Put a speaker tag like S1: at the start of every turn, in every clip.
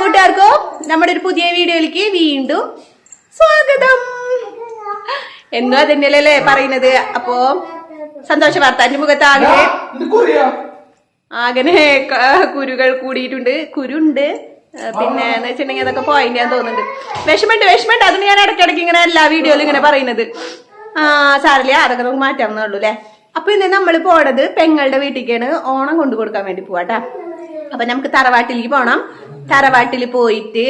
S1: കൂട്ടുകാർക്കും നമ്മുടെ ഒരു പുതിയ വീഡിയോയിലേക്ക് വീണ്ടും സ്വാഗതം. എന്നും അതന്നെയല്ലേ പറയുന്നത്. അപ്പോ സന്തോഷ വാർത്ത. എന്റെ മുഖത്ത് ആകെ ആകെ കുരുകൾ കൂടിയിട്ടുണ്ട്. കുരുണ്ട്. പിന്നെ എന്ന് വെച്ചിട്ടുണ്ടെങ്കിൽ അതൊക്കെ പോയിന്റ് ഞാൻ തോന്നുന്നുണ്ട്. വിഷമുണ്ട് വിഷമുണ്ട് അതിന് ഞാൻ ഇടയ്ക്കിടയ്ക്ക് ഇങ്ങനെ എല്ലാ വീഡിയോയിലും ഇങ്ങനെ പറയുന്നത്. ആ സാറില്ല അതൊക്കെ നമുക്ക് മാറ്റാവുന്നേ ഉള്ളൂ അല്ലേ? അപ്പൊ ഇന്ന് നമ്മൾ പോണത് പെങ്ങളുടെ വീട്ടിലേക്കാണ്. ഓണം കൊണ്ടു കൊടുക്കാൻ വേണ്ടി പോവാട്ടാ അപ്പൊ നമുക്ക് തറവാട്ടിലേക്ക് പോണം. തറവാട്ടിൽ പോയിട്ട്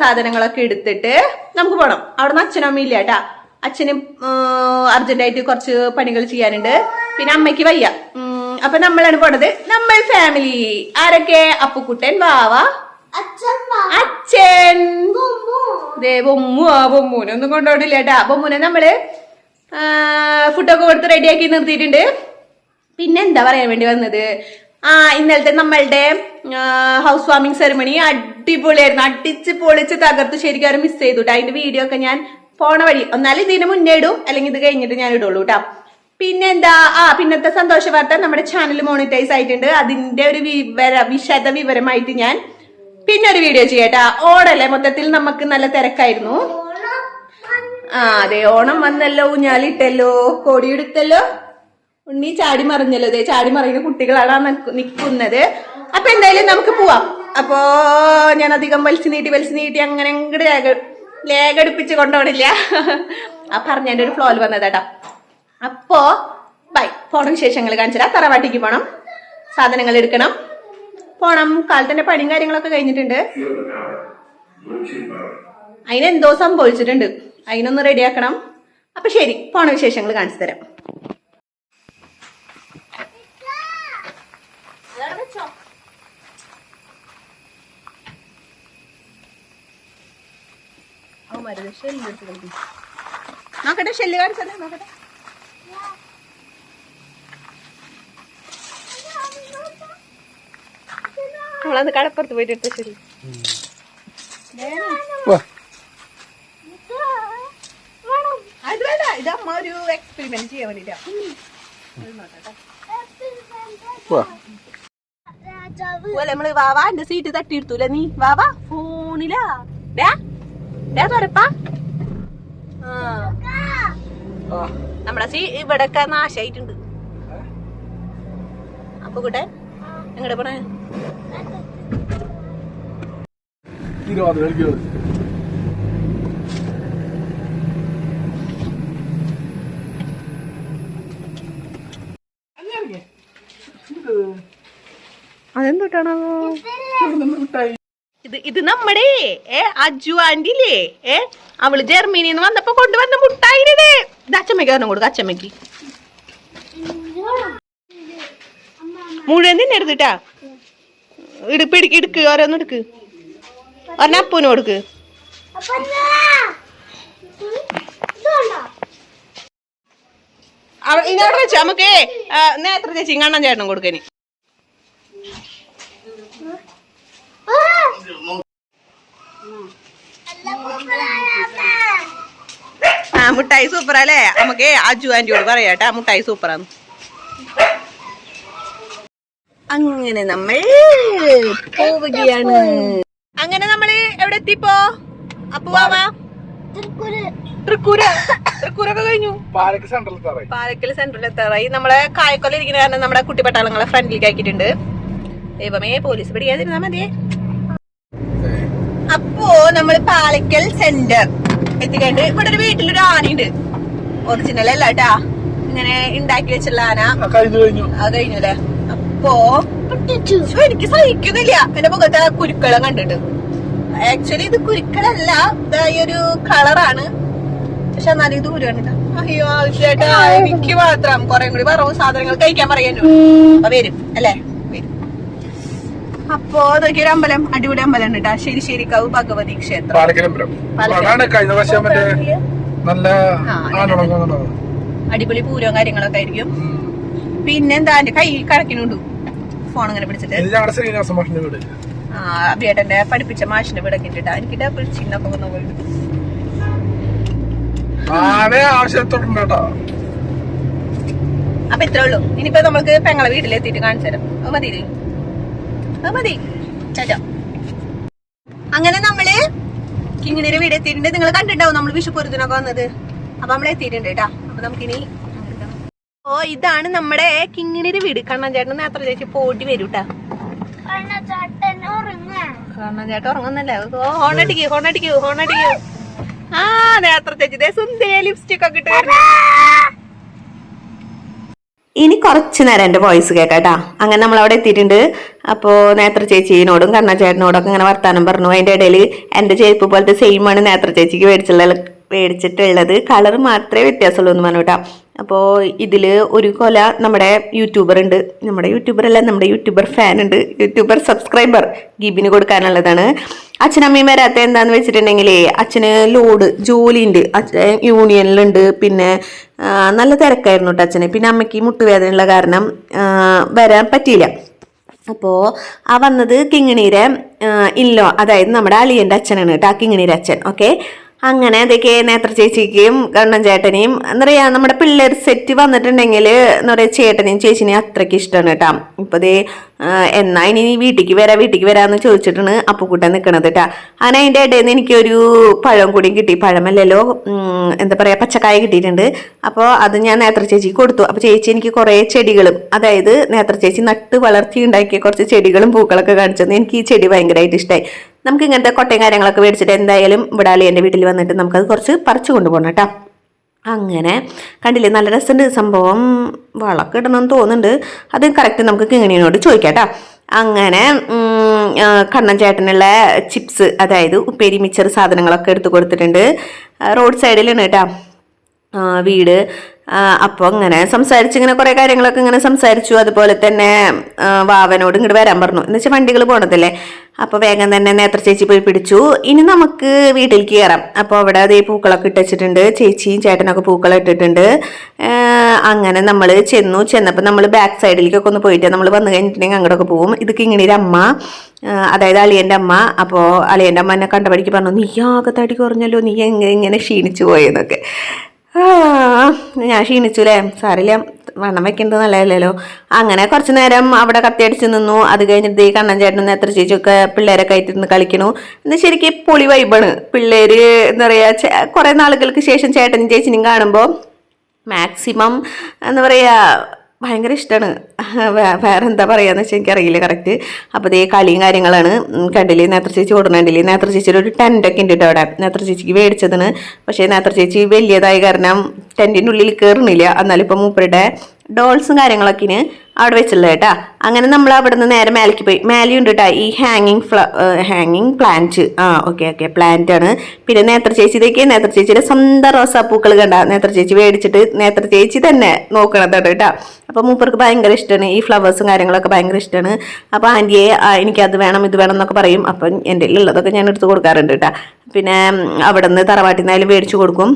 S1: സാധനങ്ങളൊക്കെ എടുത്തിട്ട് നമുക്ക് പോണം. അവിടെ നിന്ന് അച്ഛനും അമ്മയില്ല കേട്ടാ. അച്ഛനും അർജന്റായിട്ട് കുറച്ച് പണികൾ ചെയ്യാനുണ്ട്. പിന്നെ അമ്മയ്ക്ക് വയ്യ. അപ്പൊ നമ്മളാണ് പോണത്. നമ്മൾ ഫാമിലി ആരൊക്കെ? അപ്പുക്കുട്ടൻ വാവ. അച്ഛൻ ദേ ബൊമ്മു. ആ ബൊമ്മൂനെ ഒന്നും കൊണ്ടുപോയിട്ടില്ല കേട്ടാ. ബൊമ്മൂനെ നമ്മൾ ഫുഡൊക്കെ കൊടുത്ത് റെഡിയാക്കി നിർത്തിയിട്ടുണ്ട്. പിന്നെ എന്താ പറയാൻ വേണ്ടി വന്നത്? ആ ഇന്നലത്തെ നമ്മളുടെ ഹൗസ് വാമിംഗ് സെറിമണി അടിപൊളിയായിരുന്നു. അടിച്ച് പൊളിച്ച് തകർത്ത് ശരിക്കും മിസ് ചെയ്തു കേട്ടോ അതിന്റെ വീഡിയോ ഒക്കെ ഞാൻ പോണ വഴി. ഒന്നാലും ഇതിന് മുന്നേ ഇടും. അല്ലെങ്കിൽ ഇത് കഴിഞ്ഞിട്ട് ഞാൻ ഇടുള്ളൂ കേട്ടോ പിന്നെന്താ? ആ പിന്നത്തെ സന്തോഷ വാർത്ത നമ്മുടെ ചാനൽ മോണിറ്റൈസ് ആയിട്ടുണ്ട്. അതിന്റെ ഒരു വിവര വിശദ വിവരമായിട്ട് ഞാൻ പിന്നെ ഒരു വീഡിയോ ചെയ്യട്ടാ. ഓണല്ലേ? മൊത്തത്തിൽ നമുക്ക് നല്ല തിരക്കായിരുന്നു. ആ അതെ. ഓണം വന്നല്ലോ ഊഞ്ഞാലിട്ടല്ലോ കൊടിയെടുത്തല്ലോ. ഉണ്ണി ചാടി മറിഞ്ഞല്ലോ. ദേ ചാടി മറിയുന്ന കുട്ടികളാണ് നിൽക്കുന്നത്. അപ്പൊ എന്തായാലും നമുക്ക് പോവാം. അപ്പോ ഞാൻ അധികം വലിച്ചു നീട്ടി വലിച്ചു നീട്ടി അങ്ങനെ അങ്ങോട്ട് ലേഖ ലേഖടിപ്പിച്ച് കൊണ്ടുപോകണില്ല ആ പറഞ്ഞതിന്റെ ഒരു ഫ്ലോയിൽ വന്നതാട്ടാ അപ്പോ ബൈ പോണ വിശേഷങ്ങൾ കാണിച്ചാൽ തറവാട്ടിക്ക് പോണം. സാധനങ്ങൾ എടുക്കണം. പോണം. കാലത്തിന്റെ പണിയും കാര്യങ്ങളൊക്കെ കഴിഞ്ഞിട്ടുണ്ട്. അതിനെന്തോ സംഭവിച്ചിട്ടുണ്ട്. അതിനൊന്ന് റെഡിയാക്കണം അപ്പൊ ശരി പോണ വിശേഷങ്ങൾ കാണിച്ചു തരാം. നോക്കട്ടെ ഷെല്ല് കാണിച്ചല്ലേ നോക്കട്ടെ. നമ്മളത് കടപ്പുറത്ത് പോയിട്ട് എടുത്ത ശരി
S2: വാ.
S1: അത് വേണ്ട ഇത് അമ്മ ഒരു എക്സ്പെരിമെന്റ് ചെയ്യാൻ വേണ്ടിട്ടാ. നമ്മൾ വാവാ എന്റെ സീറ്റ് തട്ടിയെടുത്തൂല നീ? വാവാ ഫോണിലാ. ഡാ. ഡാ തുറപ്പാ ആ നമ്മളെ സീ ഇവിടൊക്കെ നാശായിട്ടുണ്ട്. അപ്പൊ കൂട്ടെ എങ്ങടെ പോണേ? അതെന്തോട്ടാണോ
S2: മിഠായി
S1: ഇത് ഇത് നമ്മുടെ ഏ അജു ആന്റിലേ ഏ അവൾ ജർമ്മനിയിൽ നിന്ന് വന്നപ്പോ കൊണ്ടുവന്ന മുട്ടായിരേ ഇത്. അച്ചമ്മയ്ക്ക് ഒരെണ്ണം കൊടുക്ക അച്ചമ്മയ്ക്ക്. മുഴുവൻ തന്നെ എടുത്തിട്ടാ? ഇടുപ്പ് ഇടുക്ക് ഇടുക്ക് ഓരോന്ന് എടുക്ക്. ഒരെണ്ണം അപ്പൂന് കൊടുക്ക്. ഇങ്ങോട്ട് വെച്ചു നമുക്ക് നേത്ര ചേച്ചി കണ്ണൻ ചേട്ടനും കൊടുക്കന് ആ മുട്ടായി സൂപ്പർ അല്ലേ? നമുക്ക് അജു ആന്റിയോട് പറയാട്ടാ മുട്ടായി സൂപ്പറാന്ന് അങ്ങനെ നമ്മൾ പോവുകയാണ്. അങ്ങനെ നമ്മൾ എവിടെ എത്തിപ്പോ? അപ്പുവാവാ തൃക്കൂര്. തൃക്കൂരൊക്കെ കഴിഞ്ഞു. പാലക്കൽ സെന്ററിൽ എത്താറായി നമ്മളെ കായക്കൊല ഇരിക്കുന്ന കാരണം നമ്മുടെ കുട്ടിപ്പട്ടാളങ്ങളെ ഫ്രണ്ടിലേക്ക് ആക്കിയിട്ടുണ്ട്. ദൈവമേ പോലീസ് പിടിക്കാതിരുന്നാ മതിയേ. അപ്പോ നമ്മൾ പാലക്കൽ സെന്റർ എത്തിക്കണ്ട് ഇവിടെ ഒരു വീട്ടിലൊരു ആനയുണ്ട്. ഒറിജിനൽ അല്ല കേട്ടാ ഇങ്ങനെ ഉണ്ടാക്കി വെച്ചുള്ള ആന. അത് കഴിഞ്ഞല്ലേ അപ്പോ എനിക്ക് സഹിക്കുന്നില്ല. എന്റെ മുഖത്ത് ആ കുരുക്കളെ കണ്ടിട്ട്. ആക്ച്വലി ഇത് കുരുക്കളല്ല. ഈ ഒരു കളറാണ് പക്ഷെ എന്നാലും ഇത് ദൂരം കണ്ടിട്ടാ. അയ്യോ ആവശ്യമായിട്ട് എനിക്ക് മാത്രം. കൊറേ കൂടി വറവും സാധനങ്ങൾ കഴിക്കാൻ പറയാനോ അപ്പൊ വരും അല്ലേ? അപ്പോ നോക്കിയൊരു അമ്പലം അടിപൊളി അമ്പലം ഉണ്ട് ശരിശേരിക്കാവ് ഭഗവതി ക്ഷേത്രം.
S2: കഴിഞ്ഞ പ്രാവശ്യം നല്ല
S1: അടിപൊളി. പൂരവും കാര്യങ്ങളൊക്കെ ആയിരിക്കും. പിന്നെന്താ എന്റെ കൈ കടക്കിനുണ്ടു ഫോൺ അങ്ങനെ പിടിച്ചിട്ട്.
S2: ശ്രീനിവാസ മാഷിന്റെ വീട്.
S1: ആ അഭിയേട്ടന്റെ പഠിപ്പിച്ച മാഷിന്റെ വീടൊക്കെ ഉണ്ട് എനിക്ക് ഡബിൾ ചിന്നൊക്കെ പോലെ
S2: ആന ആവശ്യത്തോട്ടുണ്ട്
S1: അപ്പൊ ഇത്രേ ഉള്ളൂ. ഇനിയിപ്പോ നമ്മൾക്ക് പെങ്ങളെ വീട്ടിലെത്തിയിട്ട് കാണിച്ചു തരാം. മതി മതി. അങ്ങനെ നമ്മൾ കിങ്ങിണിയുടെ വീട് എത്തിയിട്ടുണ്ട്. നിങ്ങൾ കണ്ടിട്ടുണ്ടാവും നമ്മൾ വിഷുപൂരത്തിനൊക്കെ വന്നത്. അപ്പൊ നമ്മൾ എത്തിയിട്ടുണ്ട് കേട്ടാ. അപ്പൊ നമുക്കിനി ഓ ഇതാണ് നമ്മുടെ കിങ്ങിണിയുടെ വീട്. കണ്ണൻ ചേട്ടൻ നേത്ര ചേച്ചി പോട്ടി വരും കേട്ടാ കണ്ണൻ ചേട്ടൻ ഉറങ്ങുന്നല്ലേ ഹോണടിക്കൂ ഹോണടിക്കൂ ഹോണടിക്കൂ ആ നേത്ര ചേച്ചി ദേ സുന്ദരിയ ലിപ്സ്റ്റിക് ഒക്കെ ഇട്ട്. ഇനി കുറച്ച് നേരം എന്റെ വോയിസ് കേൾക്കാട്ടാ അങ്ങനെ നമ്മൾ അവിടെ എത്തിയിട്ടുണ്ട്. അപ്പോൾ നേത്ര ചേച്ചീനോടും കണ്ണ ചേട്ടനോടൊക്കെ ഇങ്ങനെ വർത്തമാനം പറഞ്ഞു. അതിന്റെ ഇടയിൽ എന്റെ ചെരുപ്പ് പോലത്തെ സെയിമാണ് നേത്ര ചേച്ചിക്ക് മേടിച്ചുള്ള മേടിച്ചിട്ടുള്ളത് കളർ മാത്രമേ വ്യത്യാസമുള്ളൂ എന്ന് പറഞ്ഞു കേട്ടോ അപ്പോൾ ഇതിൽ ഒരു കൊല നമ്മുടെ യൂട്യൂബർ ഉണ്ട്. നമ്മുടെ യൂട്യൂബർ അല്ല നമ്മുടെ യൂട്യൂബർ ഫാൻ ഉണ്ട്. യൂട്യൂബർ സബ്സ്ക്രൈബർ ഗിബിന് കൊടുക്കാനുള്ളതാണ്. അച്ഛനമ്മയും വരാത്ത എന്താണെന്ന് വെച്ചിട്ടുണ്ടെങ്കിലേ അച്ഛന് ലോഡ് ജോലിയുണ്ട്. അച്ഛൻ യൂണിയനിലുണ്ട്. പിന്നെ നല്ല തിരക്കായിരുന്നു കേട്ടോ അച്ഛന്. പിന്നെ അമ്മയ്ക്ക് മുട്ടുവേദനയുള്ള കാരണം വരാൻ പറ്റിയില്ല. അപ്പോൾ ആ വന്നത് കിങ്ങിണീരെ ഇല്ലോ അതായത് നമ്മുടെ അളിയന്റെ അച്ഛനാണ് കേട്ടോ ആ കിങ്ങിണീരെ അച്ഛൻ. ഓക്കെ? അങ്ങനെ അതൊക്കെ നേത്ര ചേച്ചിക്കും കണ്ണൻ ചേട്ടനെയും എന്താ പറയുക നമ്മുടെ പിള്ളേർ സെറ്റ് വന്നിട്ടുണ്ടെങ്കിൽ എന്താ പറയുക ചേട്ടനെയും ചേച്ചിനെയും അത്രയ്ക്ക് ഇഷ്ടമാണ് കേട്ടോ. ഇപ്പോൾ ദേ എന്നാ ഇനി വീട്ടിലേക്ക് വരാ വീട്ടിലേക്ക് വരാന്ന് ചോദിച്ചിട്ടാണ് അപ്പുക്കുട്ടൻ നിൽക്കണത് കേട്ടാ. അങ്ങനെ അതിന്റെ ഇടയിൽ നിന്ന് എനിക്കൊരു പഴം കൂടിയും കിട്ടി. പഴമല്ലല്ലോ എന്താ പറയുക പച്ചക്കായ കിട്ടിയിട്ടുണ്ട്. അപ്പോൾ അത് ഞാൻ നേത്ര ചേച്ചിക്ക് കൊടുത്തു. അപ്പോൾ ചേച്ചി എനിക്ക് കുറേ ചെടികളും അതായത് നേത്ര ചേച്ചി നട്ട് വളർത്തി ഉണ്ടാക്കിയ കുറച്ച് ചെടികളും പൂക്കളൊക്കെ കാണിച്ചത് എനിക്ക് ഈ ചെടി ഭയങ്കരമായിട്ട് ഇഷ്ടമായി നമുക്ക് ഇങ്ങനത്തെ കൊട്ടയും കാര്യങ്ങളൊക്കെ മേടിച്ചിട്ട് എന്തായാലും ഇവിടെ എന്റെ വീട്ടിൽ വന്നിട്ട് നമുക്കത് കുറച്ച് പറിച്ചു കൊണ്ടുപോകണം കേട്ടോ. അങ്ങനെ കണ്ടില്ലേ നല്ല രസമുണ്ട് സംഭവം. വളക്ക് ഇടണമെന്ന് തോന്നുന്നുണ്ട്. അത് കറക്റ്റ് നമുക്ക് കിങ്ങിണിയോട് ചോദിക്കാം കേട്ടോ. അങ്ങനെ കണ്ണൻ ചേട്ടനുള്ള ചിപ്സ് അതായത് ഉപ്പേരി മിച്ചർ സാധനങ്ങളൊക്കെ എടുത്ത് കൊടുത്തിട്ടുണ്ട്. റോഡ് സൈഡിലാണ് കേട്ടോ. വീട്. അപ്പോൾ അങ്ങനെ സംസാരിച്ച് ഇങ്ങനെ കുറേ കാര്യങ്ങളൊക്കെ ഇങ്ങനെ സംസാരിച്ചു. അതുപോലെ തന്നെ വാവനോട് ഇങ്ങോട്ട് വരാൻ പറഞ്ഞു. എന്ന് വെച്ചാൽ വണ്ടികൾ പോണതല്ലേ? അപ്പോൾ വേഗം തന്നെ നേത്ര ചേച്ചി പോയി പിടിച്ചു. ഇനി നമുക്ക് വീട്ടിൽ കയറാം അപ്പോൾ അവിടെ അതേ പൂക്കളൊക്കെ ഇട്ടുവച്ചിട്ടുണ്ട് ചേച്ചിയും ചേട്ടനൊക്കെ പൂക്കളം ഇട്ടിട്ടുണ്ട്. അങ്ങനെ നമ്മൾ ചെന്നു. ചെന്നപ്പോൾ നമ്മൾ ബാക്ക് സൈഡിലേക്കൊക്കെ ഒന്ന് പോയിട്ട് നമ്മൾ വന്നു കഴിഞ്ഞിട്ടുണ്ടെങ്കിൽ അങ്ങോട്ടൊക്കെ പോകും ഇത് കിങ്ങിണിയുടെ അമ്മ അതായത് അളിയന്റെ അമ്മ. അപ്പോൾ അളിയന്റെ അമ്മ എന്നെ കണ്ടപടിക്ക് പറഞ്ഞു നീ ആകെ കുറഞ്ഞല്ലോ. നീ എങ്ങനെ ഇങ്ങനെ ക്ഷീണിച്ചു പോയെന്നൊക്കെ. ഞാൻ ക്ഷീണിച്ചുല്ലേ സാറില്ല വണ്ണം വെക്കുന്നത് നല്ലതല്ലല്ലോ. അങ്ങനെ കുറച്ച് നേരം അവിടെ കത്തിയടിച്ച് നിന്നു. അത് കഴിഞ്ഞിട്ട് ഈ കണ്ണൻ ചേട്ടൻ നേത്ര ചേച്ചിയൊക്കെ പിള്ളേരെ കയറ്റി നിന്ന് കളിക്കണു. എന്ന് ശരിക്കും പൊളി വൈബാണ് പിള്ളേര് എന്താ പറയുക കുറേ നാളുകൾക്ക് ശേഷം ചേട്ടനും ചേച്ചിനും കാണുമ്പോൾ മാക്സിമം എന്താ പറയുക ഭയങ്കര ഇഷ്ടമാണ് വേറെ എന്താ പറയുകയെന്ന് വെച്ചാൽ എനിക്കറിയില്ല കറക്റ്റ് അപ്പോൾ ഇതേ കളിയും കാര്യങ്ങളാണ്. കണ്ടില്ലേ? നേത്ര ചേച്ചി ഓടുന്നുണ്ടില്ലേ നേത്ര ചേച്ചിയുടെ ഒരു ടെന്റൊക്കെ ഉണ്ട് കേട്ടോ അവിടെ. നേത്ര ചേച്ചിക്ക് മേടിച്ചതിന് പക്ഷേ നേത്ര ചേച്ചി വലിയതായ കാരണം ടെന്റിന്റെ ഉള്ളിൽ കയറുന്നില്ല എന്നാലും മൂപ്പരുടെ ഡോൾസും കാര്യങ്ങളൊക്കെ അവിടെ വെച്ചുള്ളത് കേട്ടാ. അങ്ങനെ നമ്മൾ അവിടെ നിന്ന് നേരെ മേലേക്ക് പോയി. മേലെയുണ്ട് കേട്ടാ ഈ ഹാങ്ങിങ് ഫ്ല ഹാങ്ങിങ് പ്ലാന്റ് ആ ഓക്കെ ഓക്കെ പ്ലാന്റ് ആണ്. പിന്നെ നേത്ര ചേച്ചി ഇതൊക്കെ നേത്ര ചേച്ചിയുടെ സ്വന്തം റോസാപ്പൂക്കൾ കണ്ട. നേത്ര ചേച്ചി മേടിച്ചിട്ട് നേത്ര ചേച്ചി തന്നെ നോക്കണതാണ് കേട്ടാ അപ്പോൾ മൂപ്പർക്ക് ഭയങ്കര ഇഷ്ടമാണ് ഈ ഫ്ലവേഴ്സും കാര്യങ്ങളൊക്കെ ഭയങ്കര ഇഷ്ടമാണ് അപ്പോൾ ആന്റിയെ എനിക്കത് വേണം ഇത് വേണം എന്നൊക്കെ പറയും. അപ്പം എന്റെ ഉള്ളതൊക്കെ ഞാൻ എടുത്ത് കൊടുക്കാറുണ്ട് കേട്ടാ പിന്നെ അവിടെ നിന്ന് തറവാട്ടിൽ നിന്നായാലും മേടിച്ചു കൊടുക്കും.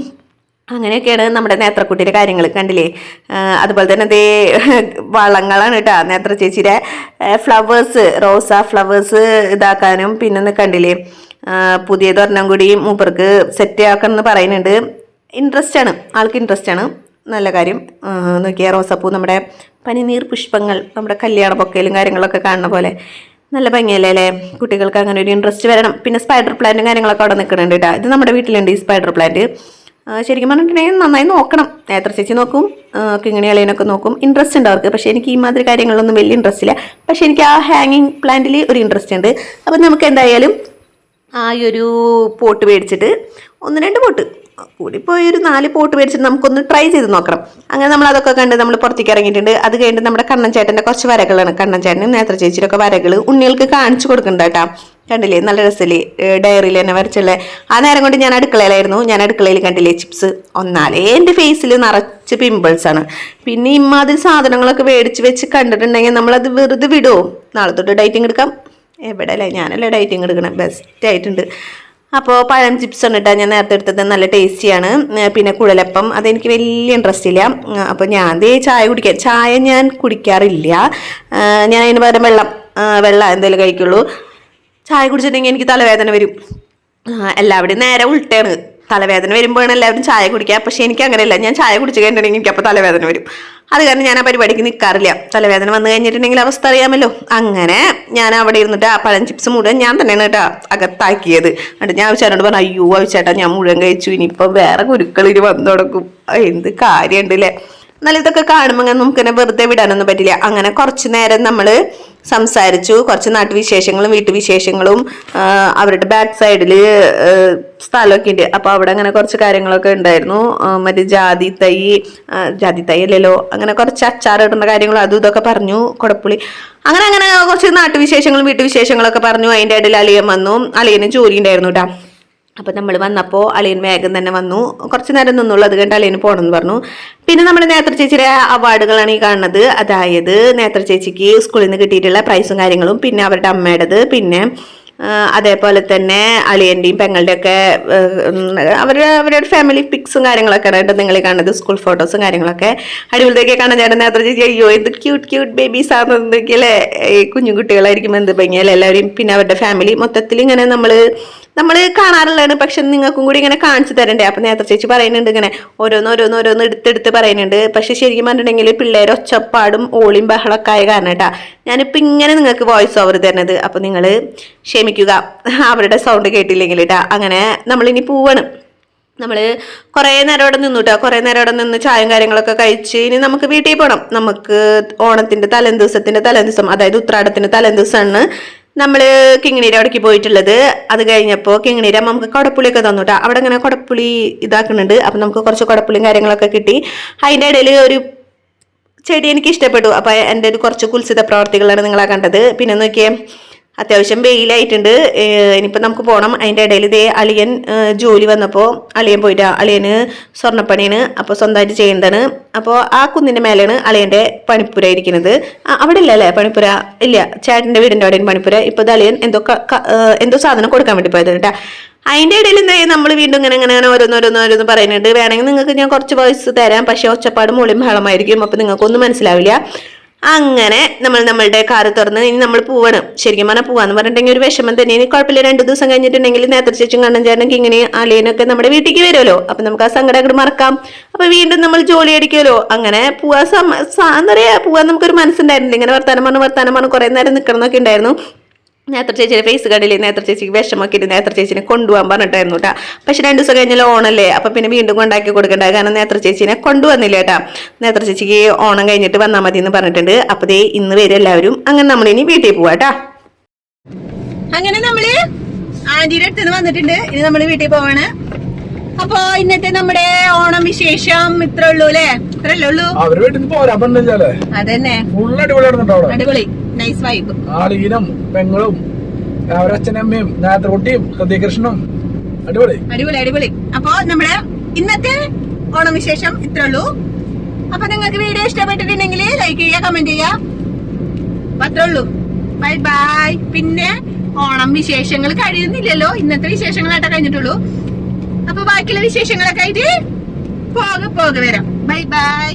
S1: അങ്ങനെയൊക്കെയാണ് നമ്മുടെ നേത്രക്കുട്ടിയുടെ കാര്യങ്ങൾ കണ്ടില്ലേ? അതുപോലെ തന്നെ ദേ വളങ്ങളാണ് കേട്ടോ നേത്ര ചേച്ചിയുടെ ഫ്ലവേഴ്സ് റോസ ഫ്ലവേഴ്സ് ഇതാക്കാനും പിന്നെ കണ്ടില്ലേ? പുതിയ പുതിയതൊരെണ്ണം കൂടി മൂപ്പർക്ക് സെറ്റ് ആക്കണം എന്ന് പറയുന്നുണ്ട്. ഇൻട്രസ്റ്റ് ആണ് ആൾക്ക് ഇൻട്രസ്റ്റ് ആണ് നല്ല കാര്യം. നോക്കിയാൽ റോസാപ്പൂ നമ്മുടെ പനിനീർ പുഷ്പങ്ങൾ നമ്മുടെ കല്യാണ പൊക്കയിലും കാര്യങ്ങളൊക്കെ കാണുന്ന പോലെ നല്ല ഭംഗിയല്ലേ അല്ലേ? കുട്ടികൾക്ക് അങ്ങനെ ഒരു ഇൻട്രസ്റ്റ് വരണം. പിന്നെ സ്പൈഡർ പ്ലാന്റും കാര്യങ്ങളൊക്കെ അവിടെ നിൽക്കുന്നുണ്ട് കേട്ടോ ഇത് നമ്മുടെ വീട്ടിലുണ്ട് ഈ സ്പൈഡർ പ്ലാന്റ്. ശരിക്കും പറഞ്ഞിട്ടുണ്ടെങ്കിൽ നന്നായി നോക്കണം. നേത്ര ചേച്ചി നോക്കും കിങ്ങിണി അളിയനൊക്കെ നോക്കും. ഇൻട്രസ്റ്റ് ഉണ്ട് അവർക്ക്. പക്ഷേ എനിക്ക് ഈ മാതിരി കാര്യങ്ങളിലൊന്നും വലിയ ഇൻട്രസ്റ്റ് ഇല്ല. പക്ഷേ എനിക്ക് ആ ഹാങ്ങിങ് പ്ലാന്റിൽ ഒരു ഇൻട്രസ്റ്റ് ഉണ്ട്. അപ്പം നമുക്ക് എന്തായാലും ആ ഒരു പോട്ട് മേടിച്ചിട്ട് ഒന്ന് രണ്ട് പോട്ട്. കൂടിപ്പോയി ഒരു നാല് പോട്ട് മേടിച്ചിട്ട് നമുക്കൊന്ന് ട്രൈ ചെയ്ത് നോക്കണം. അങ്ങനെ നമ്മൾ അതൊക്കെ കണ്ട് നമ്മൾ പുറത്തേക്ക് ഇറങ്ങിയിട്ടുണ്ട്. അത് കഴിഞ്ഞിട്ട് നമ്മുടെ കണ്ണൻ ചേട്ടന്റെ കുറച്ച് വരകളാണ്. കണ്ണൻ ചേട്ടനും നേത്ര ചേച്ചിയുടെ ഒക്കെ വരകൾ ഉണ്ണികൾക്ക് കാണിച്ചു കൊടുക്കുന്നുണ്ട് കേട്ടോ. കണ്ടില്ലേ? നല്ല രസമല്ലേ ഡയറിയിൽ തന്നെ വരച്ചുള്ള. ആ നേരം കൊണ്ട് ഞാൻ അടുക്കളയിലായിരുന്നു. ഞാൻ അടുക്കളയിൽ കണ്ടില്ലേ? ചിപ്സ് ഒന്നാലേ. എന്റെ ഫേസിൽ നിറച്ച് പിമ്പിൾസ് ആണ്. പിന്നെ ഇമ്മാതിരി സാധനങ്ങളൊക്കെ മേടിച്ച് വെച്ച് കണ്ടിട്ടുണ്ടെങ്കിൽ നമ്മളത് വെറുതെ വിടുമോ നാളെ തൊട്ട് ഡൈറ്റിംഗ് എടുക്കാം. എവിടെ അല്ലേ ഞാനല്ലേ ഡൈറ്റിംഗ് എടുക്കണം? ബെസ്റ്റ് ആയിട്ടുണ്ട്. അപ്പോൾ പഴം ചിപ്സ് ആണ് കേട്ടോ ഞാൻ നേരത്തെ എടുത്തത്. നല്ല ടേസ്റ്റിയാണ് പിന്നെ കുഴലപ്പം. അതെനിക്ക് വലിയ ഇൻട്രസ്റ്റ് ഇല്ല. അപ്പോൾ ഞാൻ ദേ ചായ കുടിക്കാൻ ചായ ഞാൻ കുടിക്കാറില്ല. ഞാൻ അതിന് പകരം വെള്ളം വെള്ളം എന്തെങ്കിലും കഴിക്കുള്ളൂ. ചായ കുടിച്ചിട്ടുണ്ടെങ്കിൽ എനിക്ക് തലവേദന വരും. എല്ലാവരുടെയും നേരെ ഉൾട്ടയാണ് തലവേദന വരുമ്പോഴാണ് എല്ലാവരും ചായ കുടിക്കുക. പക്ഷെ എനിക്ക് അങ്ങനെയല്ല. ഞാൻ ചായ കുടിച്ച് കഴിഞ്ഞിട്ടുണ്ടെങ്കിൽ എനിക്ക് അപ്പോൾ തലവേദന വരും. അത് കാരണം ഞാൻ ആ പരിപാടിക്ക് നിൽക്കാറില്ല തലവേദന വന്നു കഴിഞ്ഞിട്ടുണ്ടെങ്കിൽ അവസ്ഥ അറിയാമല്ലോ. അങ്ങനെ ഞാൻ അവിടെ ഇരുന്നിട്ട് ആ പഴം ചിപ്സ് മുഴുവൻ ഞാൻ തന്നെയാണ് കേട്ടോ അകത്താക്കിയത്. എന്നിട്ട് ഞാൻ ചേട്ടനോട് പറഞ്ഞു അയ്യോ അവിച്ചേട്ടാ ഞാൻ മുഴുവൻ കഴിച്ചു. ഇനിയിപ്പോൾ വേറെ കുരുക്കളിന് വന്നു തുടക്കും എന്ത് കാര്യമുണ്ട് അല്ലേ എന്നാൽ ഇതൊക്കെ കാണുമ്പോൾ നമുക്കിങ്ങനെ വെറുതെ വിടാനൊന്നും പറ്റില്ല. അങ്ങനെ കുറച്ച് നേരം നമ്മൾ സംസാരിച്ചു. കുറച്ച് നാട്ടുവിശേഷങ്ങളും വീട്ടുവിശേഷങ്ങളും അവരുടെ ബാക്ക് സൈഡിൽ സ്ഥലമൊക്കെ ഉണ്ട്. അപ്പോൾ അവിടെ അങ്ങനെ കുറച്ച് കാര്യങ്ങളൊക്കെ ഉണ്ടായിരുന്നു. മറ്റേ ജാതി തൈ ജാതി തൈ അല്ലല്ലോ അങ്ങനെ കുറച്ച് അച്ചാർ ഇടുന്ന കാര്യങ്ങളും അതും ഇതൊക്കെ പറഞ്ഞു. കൊടപ്പുളി. അങ്ങനെ അങ്ങനെ കുറച്ച് നാട്ടുവിശേഷങ്ങളും വീട്ടുവിശേഷങ്ങളൊക്കെ പറഞ്ഞു. അതിന്റെ ഇടയിൽ അലിയൻ വന്നു. അലിയനും ജോലി ഉണ്ടായിരുന്നു കേട്ടോ അപ്പോൾ നമ്മൾ വന്നപ്പോൾ അളിയൻ വേഗം തന്നെ വന്നു. കുറച്ച് നേരം നിന്നുള്ളൂ അത് കണ്ട് അളിയന് പോകണമെന്ന് പറഞ്ഞു. പിന്നെ നമ്മൾ നേത്ര ചേച്ചിയുടെ അവാർഡുകളാണ് ഈ കാണുന്നത്. അതായത് നേത്ര ചേച്ചിക്ക് സ്കൂളിൽ നിന്ന് കിട്ടിയിട്ടുള്ള പ്രൈസും കാര്യങ്ങളും പിന്നെ അവരുടെ അമ്മയുടേത് പിന്നെ അതേപോലെ തന്നെ അളിയന്റെയും പെങ്ങളുടെയൊക്കെ അവരുടെ അവരുടെ ഫാമിലി പിക്സും കാര്യങ്ങളൊക്കെ ആയിട്ട് നിങ്ങൾ കാണുന്നത് സ്കൂൾ ഫോട്ടോസും കാര്യങ്ങളൊക്കെ. അടിപൊളിയൊക്കെ കാണാൻ ചേട്ടൻ നേത്ര ചേച്ചി. അയ്യോ ഇത് ക്യൂട്ട് ക്യൂട്ട് ബേബീസ് ആണെന്നൊക്കെയല്ലേ കുഞ്ഞു കുട്ടികളായിരിക്കും എന്ത് ഭംഗിയല്ലേ എല്ലാവരും പിന്നെ അവരുടെ ഫാമിലി മൊത്തത്തിൽ ഇങ്ങനെ നമ്മൾ നമ്മൾ കാണാറുള്ളതാണ് പക്ഷെ നിങ്ങൾക്കും കൂടി ഇങ്ങനെ കാണിച്ചു തരണ്ടേ? അപ്പൊ നേത്ര ചേച്ചി പറയുന്നുണ്ട് ഇങ്ങനെ ഓരോന്ന് ഓരോന്ന് ഓരോന്ന് എടുത്തെടുത്ത് പറയുന്നുണ്ട്. പക്ഷെ ശരിക്കും പറഞ്ഞിട്ടുണ്ടെങ്കിൽ പിള്ളേർ ഒച്ചപ്പാടും ഓളിയും ബഹളമൊക്കെ ആയ കാരണം കേട്ടാ. ഞാനിപ്പോ ഇങ്ങനെ നിങ്ങൾക്ക് വോയിസ് ഓവർ തരുന്നത്. അപ്പൊ നിങ്ങൾ ക്ഷമിക്കുക. അവരുടെ സൗണ്ട് കേട്ടില്ലെങ്കിൽ കേട്ടാ. അങ്ങനെ നമ്മളിനി പോവാണ്. നമ്മൾ കുറേ നേരം അവിടെ നിന്നു കേട്ടോ. കുറേ നേരം അവിടെ നിന്ന് ചായയും കാര്യങ്ങളൊക്കെ കഴിച്ച് ഇനി നമുക്ക് വീട്ടിൽ പോകണം നമുക്ക് ഓണത്തിന്റെ തലേദിവസത്തിന്റെ ദിവസത്തിന്റെ തലേം ദിവസം അതായത് ഉത്രാടത്തിന്റെ തലേം ദിവസമാണ് നമ്മൾ കിങ്ങിണീര അവിടേക്ക് പോയിട്ടുള്ളത്. അത് കഴിഞ്ഞപ്പോൾ കിങ്ങിണീര നമുക്ക് കുടപ്പുളിയൊക്കെ തന്നു കേട്ടോ അവിടെ ഇങ്ങനെ കുടപ്പുളി ഇതാക്കുന്നുണ്ട്. അപ്പം നമുക്ക് കുറച്ച് കുടപ്പുളിയും കാര്യങ്ങളൊക്കെ കിട്ടി. അതിന്റെ ഇടയിൽ ഒരു ചെടി എനിക്ക് ഇഷ്ടപ്പെട്ടു അപ്പോൾ എന്റെ ഒരു കുറച്ച് കുൽസിത പ്രവർത്തികളാണ് നിങ്ങളാ കണ്ടത്. പിന്നെ നോക്കിയേ അത്യാവശ്യം വെയിലായിട്ടുണ്ട്. ഇനിയിപ്പോൾ നമുക്ക് പോകണം അതിന്റെ ഇടയിൽ ഇതേ അളിയൻ ജോലി വന്നപ്പോൾ അളിയൻ പോയിട്ട് അളിയന് സ്വർണപ്പണിയാണ് അപ്പോൾ സ്വന്തമായിട്ട് ചെയ്യേണ്ടതാണ്. അപ്പോൾ ആ കുന്നിന്റെ മേലെയാണ് അളിയന്റെ പണിപ്പുര ഇരിക്കുന്നത്. അവിടെ ഇല്ല അല്ലേ പണിപ്പുര? ഇല്ല ചേട്ടന്റെ വീടിന്റെ അവിടെയാണ് പണിപ്പുര. ഇപ്പോൾ അളിയൻ എന്തോ എന്തോ സാധനം കൊടുക്കാൻ വേണ്ടി പോയത് കേട്ടോ. അതിന്റെ ഇടയിൽ എന്താ നമ്മൾ വീണ്ടും ഇങ്ങനെ ഇങ്ങനെ ഇങ്ങനെ ഓരോന്ന് ഓരോന്ന് ഓരോന്ന് പറയുന്നുണ്ട്. വേണമെങ്കിൽ നിങ്ങൾക്ക് ഞാൻ കുറച്ച് വോയിസ് തരാം. പക്ഷേ ഒച്ചപ്പാട് മൂളിയും ബഹളമായിരിക്കും. അപ്പോൾ നിങ്ങൾക്കൊന്നും മനസ്സിലാവില്ല. അങ്ങനെ നമ്മൾ നമ്മളുടെ കാറ് തുറന്ന് ഇനി നമ്മൾ പോവാണ്. ശരിക്കും പറഞ്ഞാൽ പോവാന്ന് പറഞ്ഞിട്ടുണ്ടെങ്കിൽ ഒരു വിഷമം തന്നെ. ഇനി കുഴപ്പമില്ല. രണ്ടു ദിവസം കഴിഞ്ഞിട്ടുണ്ടെങ്കിൽ നേത്ര ചേച്ചും കണ്ണൻ ചേട്ടനൊക്കെ ഇങ്ങനെ അലീനൊക്കെ നമ്മുടെ വീട്ടിലേക്ക് വരുമല്ലോ. അപ്പൊ നമുക്ക് ആ സങ്കടം അങ്ങോട്ട് മറക്കാം. അപ്പൊ വീണ്ടും നമ്മൾ ജോലി അടിക്കുമല്ലോ. അങ്ങനെ പോവാ എന്താ പറയാ? പോവാൻ നമുക്കൊരു മനസ്സുണ്ടായിരുന്നില്ല. ഇങ്ങനെ വർത്താനം പറഞ്ഞു വർത്താനം പറഞ്ഞു കുറെ നേരം നിൽക്കണമെന്നൊക്കെ ഉണ്ടായിരുന്നു. നേത്ര ചേച്ചിയുടെ ഫേസ് കണ്ടില്ലേ? നേത്ര ചേച്ചിക്ക് വിഷമൊക്കെ ഇട്ട് നേത്ര ചേച്ചിനെ കൊണ്ടുപോകാൻ പറഞ്ഞിട്ടായിരുന്നു കേട്ടാ പക്ഷെ രണ്ട് ദിവസം കഴിഞ്ഞാൽ ഓണല്ലേ അപ്പം പിന്നെ വീണ്ടും കൊണ്ടാക്കി കൊടുക്കണ്ട. കാരണം നേത്ര ചേച്ചിനെ കൊണ്ടുവന്നില്ല കേട്ടാ നേത്ര ചേച്ചിക്ക് ഓണം കഴിഞ്ഞിട്ട് വന്നാൽ മതി എന്ന് പറഞ്ഞിട്ടുണ്ട്. അപ്പോൾ ദേ ഇന്ന് വരും എല്ലാവരും. അങ്ങനെ നമ്മൾ ഇനി വീട്ടിൽ പോവാട്ടാ അങ്ങനെ നമ്മൾ ആന്റിയുടെ അടുത്ത് നിന്ന് വന്നിട്ടുണ്ട്. ഇനി നമ്മൾ വീട്ടിൽ പോവാണ്. അപ്പൊ ഇന്നത്തെ നമ്മുടെ ഓണം വിശേഷം ഇത്രേ ഉള്ളൂ അല്ലേ? ഇത്രല്ലേ ഉള്ളൂ? അതന്നെ. അടിപൊളി. നൈസ് വൈബ്
S2: ആളീനും പെങ്ങളും അവരച്ഛനമ്മയും നേത്രക്കുട്ടിയും ഹൃദയകൃഷ്ണനും. അടിപൊളി.
S1: അടിപൊളി അടിപൊളി. അപ്പൊ നമ്മുടെ ഇന്നത്തെ ഓണം വിശേഷം ഇത്രേ ഉള്ളൂ. അപ്പൊ നിങ്ങൾക്ക് വീഡിയോ ഇഷ്ടപ്പെട്ടിട്ടുണ്ടെങ്കിൽ ലൈക്ക് ചെയ്യുക കമന്റ് ചെയ്യുക. അത്രേ ഉള്ളൂ. ബൈ ബൈ പിന്നെ ഓണം വിശേഷങ്ങൾ കഴിയുന്നില്ലല്ലോ. ഇന്നത്തെ വിശേഷങ്ങളായിട്ട് കഴിഞ്ഞിട്ടുള്ളൂ. അപ്പൊ ബാക്കിയുള്ള വിശേഷങ്ങളൊക്കെ ആയിട്ട് പോകെ പോകെ വരാം. Bye bye